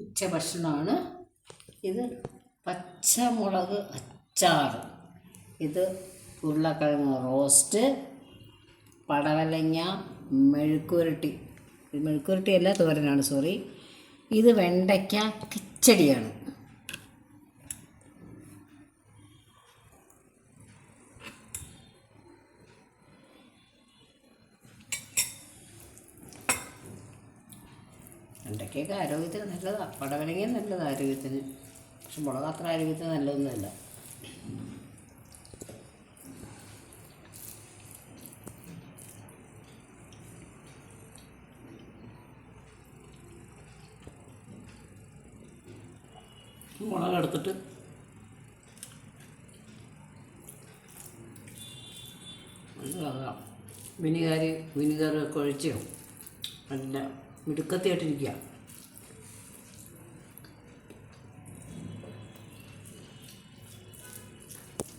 ഉച്ചഭക്ഷണമാണ്. ഇത് പച്ചമുളക് അച്ചാർ ഇത് ഉരുളക്കിഴങ്ങ് റോസ്റ്റ് പടവലങ്ങ മെഴുക്കുരട്ടി. മെഴുക്കുരട്ടിയല്ല തോരനാണ് സോറി. ഇത് വെണ്ടയ്ക്ക കിച്ചടിയാണ്. വെണ്ടയ്ക്കൊക്കെ ആരോഗ്യത്തിന് നല്ലതാണ് പടവലങ്ങയും നല്ലതാണ് ആരോഗ്യത്തിന്. പക്ഷെ മുളക് അത്ര ആരോഗ്യത്തിന് നല്ലതൊന്നുമല്ല. മുളക് എടുത്തിട്ട് വിനിഗാർ വിനിഗറൊക്കെ ഒഴിച്ച് നല്ല മിടുക്കത്തിയായിട്ടിരിക്കുക